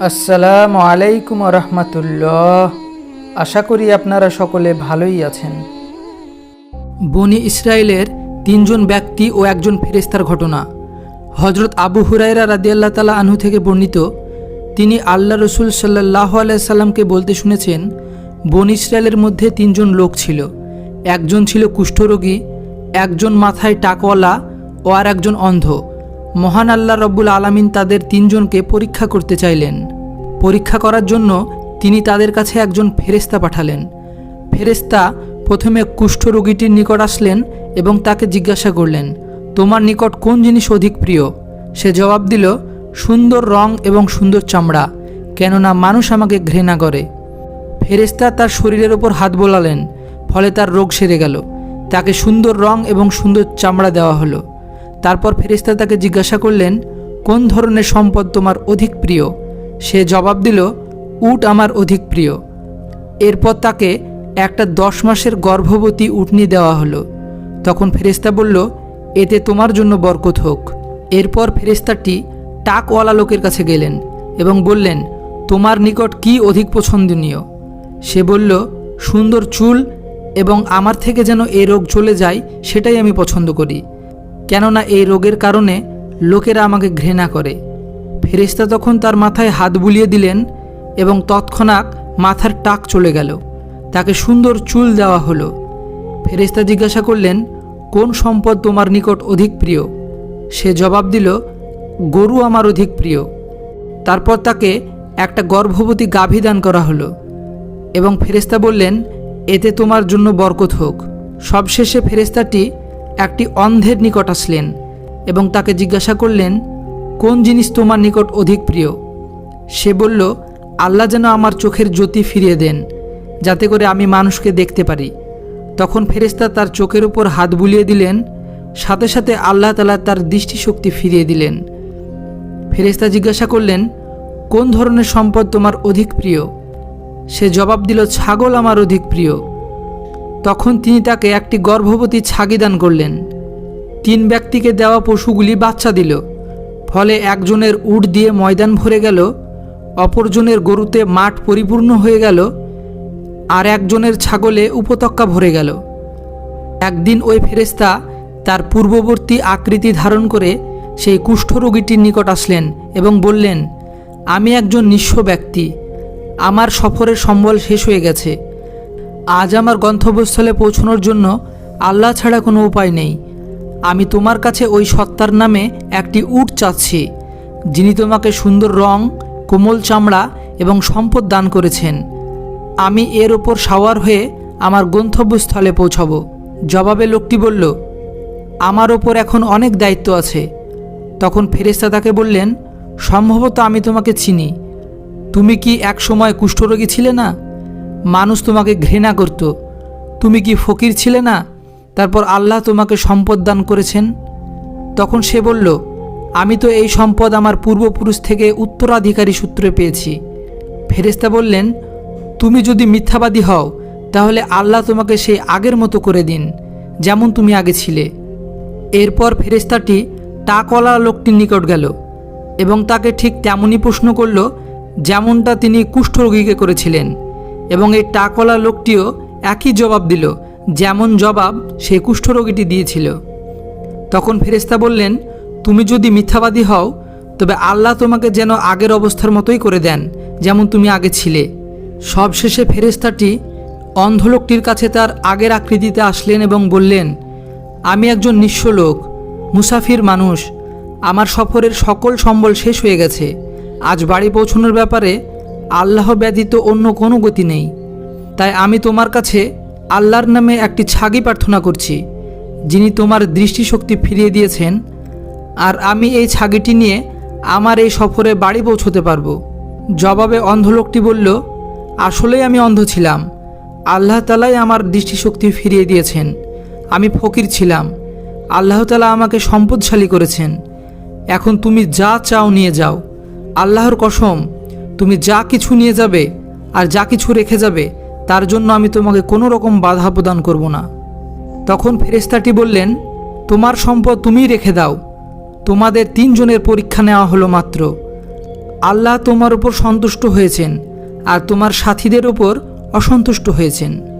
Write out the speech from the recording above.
আসসালামু আলাইকুম রহমতুল্লাহ। আশা করি আপনারা সকলে ভালোই আছেন। বনি ইসরায়েলের তিনজন ব্যক্তি ও একজন ফেরেস্তার ঘটনা। হজরত আবু হুরাইরা রাদিয়াল্লাহ তালা আনহু থেকে বর্ণিত, তিনি আল্লাহ রসুল সাল্লাহ আলাইসাল্লামকে বলতে শুনেছেন, বন ইসরায়েলের মধ্যে তিনজন লোক ছিল। একজন ছিল কুষ্ঠরোগী, একজন মাথায় টাকওয়ালা ও আর একজন অন্ধ। মহান আল্লাহ রব্বুল আলামিন তাদের তিনজনকে পরীক্ষা করতে চাইলেন। পরীক্ষা করার জন্য তিনি তাদের কাছে একজন ফেরেস্তা পাঠালেন। ফেরেস্তা প্রথমে কুষ্ঠরোগীটির নিকট আসলেন এবং তাকে জিজ্ঞাসা করলেন, তোমার নিকট কোন জিনিস অধিক প্রিয়? সে জবাব দিল, সুন্দর রং এবং সুন্দর চামড়া, কেননা মানুষ আমাকে ঘৃণা করে। ফেরেস্তা তার শরীরের ওপর হাত বোলালেন, ফলে তার রোগ সেরে গেল। তাকে সুন্দর রং এবং সুন্দর চামড়া দেওয়া হলো। তারপর ফেরেস্তা তাকে জিজ্ঞাসা করলেন, কোন ধরনের সম্পদ তোমার অধিক প্রিয়? সে জবাব দিল, উট আমার অধিক প্রিয়। এরপর তাকে একটা দশ মাসের গর্ভবতী উটনি দেওয়া হলো। তখন ফেরেস্তা বলল, এতে তোমার জন্য বরকত হোক। এরপর ফেরেস্তাটি টাকওয়ালা লোকের কাছে গেলেন এবং বললেন, তোমার নিকট কি অধিক পছন্দনীয়? সে বলল, সুন্দর চুল এবং আমার থেকে যেন এ রোগ চলে যায়, সেটাই আমি পছন্দ করি। কেননা এই রোগের কারণে লোকেরা আমাকে ঘৃণা করে। ফেরেস্তা তখন তার মাথায় হাত বুলিয়ে দিলেন এবং তৎক্ষণাৎ মাথার টাক চলে গেল। তাকে সুন্দর চুল দেওয়া হলো। ফেরেস্তা জিজ্ঞাসা করলেন, কোন সম্পদ তোমার নিকট অধিক প্রিয়? সে জবাব দিল, গরু আমার অধিক প্রিয়। তারপর তাকে একটা গর্ভবতী গাভী দান করা হলো এবং ফেরেস্তা বললেন, এতে তোমার জন্য বরকত হোক। সবশেষে ফেরেস্তাটি একটি অন্ধের নিকট আসলেন এবং তাকে জিজ্ঞাসা করলেন, কোন জিনিস তোমার নিকট অধিক প্রিয়? সে বলল, আল্লাহ যেন আমার চোখের জ্যোতি ফিরিয়ে দেন, যাতে করে আমি মানুষকে দেখতে পারি। তখন ফেরেস্তা তার চোখের উপর হাত বুলিয়ে দিলেন, সাথে সাথে আল্লাহ তালা তার দৃষ্টিশক্তি ফিরিয়ে দিলেন। ফেরেস্তা জিজ্ঞাসা করলেন, কোন ধরনের সম্পদ তোমার অধিক প্রিয়? সে জবাব দিল, ছাগল আমার অধিক প্রিয়। তখন তিনি তাকে একটি গর্ভবতী ছাগি দান করলেন। তিন ব্যক্তিকে দেওয়া পশুগুলি বাচ্চা দিল। ফলে একজনের উট দিয়ে ময়দান ভরে গেল, অপরজনের গরুতে মাঠ পরিপূর্ণ হয়ে গেল, আর একজনের ছাগলে উপত্যকা ভরে গেল। একদিন ওই ফেরেস্তা তার পূর্ববর্তী আকৃতি ধারণ করে সেই কুষ্ঠরোগীটির নিকট আসলেন এবং বললেন, আমি একজন নিঃস্ব ব্যক্তি। আমার সফরের সম্বল শেষ হয়ে গেছে। আজ আমার গন্তব্যস্থলে পৌঁছানোর জন্য আল্লাহ ছাড়া কোনো উপায় নেই। আমি তোমার কাছে ওই সত্তার নামে একটি উট চাচ্ছি, যিনি তোমাকে সুন্দর রং, কোমল চামড়া এবং সম্পদ দান করেছেন। আমি এর ওপর সাওয়ার হয়ে আমার গন্তব্যস্থলে পৌঁছব। জবাবে লোকটি বলল, আমার ওপর এখন অনেক দায়িত্ব আছে। তখন ফেরেস্তা তাকে বললেন, সম্ভবত আমি তোমাকে চিনি। তুমি কি এক সময় কুষ্ঠরোগী ছিলে না? মানুষ তোমাকে ঘৃণা করত। তুমি কি ফকির ছিলে না? তারপর আল্লাহ তোমাকে সম্পদ দান করেছেন। তখন সে বলল, আমি তো এই সম্পদ আমার পূর্বপুরুষ থেকে উত্তরাধিকারী সূত্রে পেয়েছি। ফেরেস্তা বললেন, তুমি যদি মিথ্যাবাদী হও, তাহলে আল্লাহ তোমাকে সেই আগের মতো করে দিন, যেমন তুমি আগে ছিলে। এরপর ফেরেস্তাটি টাকওয়ালা লোকটির নিকট গেল এবং তাকে ঠিক তেমনই প্রশ্ন করল, যেমনটা তিনি কুষ্ঠরোগীকে করেছিলেন। এবং এই টাকওয়ালা লোকটিও একই জবাব দিল, যেমন জবাব সেই কুষ্ঠরোগীটি দিয়েছিল। তখন ফেরেস্তা বললেন, তুমি যদি মিথ্যাবাদী হও, তবে আল্লাহ তোমাকে যেন আগের অবস্থার মতোই করে দেন, যেমন তুমি আগে ছিলে। সবশেষে ফেরেস্তাটি অন্ধ লোকটির কাছে তার আগের আকৃতিতে আসলেন এবং বললেন, আমি একজন নিঃস্ব লোক, মুসাফির মানুষ। আমার সফরের সকল সম্বল শেষ হয়ে গেছে। আজ বাড়ি পৌঁছানোর ব্যাপারে আল্লাহ ব্যতীত অন্য কোনো গতি নেই। তাই আমি তোমার কাছে আল্লাহর নামে একটি ছাগি প্রার্থনা করছি, যিনি তোমার দৃষ্টিশক্তি ফিরিয়ে দিয়েছেন, আর আমি এই ছাগিটি নিয়ে আমার এই সফরে বাড়ি পৌঁছতে পারব। জবাবে অন্ধ লোকটি বলল, আসলেই আমি অন্ধ ছিলাম। আল্লাহ তালাই আমার দৃষ্টিশক্তি ফিরিয়ে দিয়েছেন। আমি ফকির ছিলাম। আল্লাহ তালা আমাকে সম্পদশালী করেছেন। এখন তুমি যা চাও নিয়ে যাও। আল্লাহর কসম তুমি যা কিছু নিয়ে যাবে আর যা কিছু রেখে যাবে, তার জন্য আমি তোমাকে কোনো রকম বাধা প্রদান করব না। তখন ফেরেস্তাটি বললেন, তোমার সম্পদ তুমি রেখে দাও। তোমাদের তিনজনের পরীক্ষা নেওয়া হলো মাত্র। আল্লাহ তোমার উপর সন্তুষ্ট হয়েছেন আর তোমার সাথীদের উপর অসন্তুষ্ট হয়েছেন।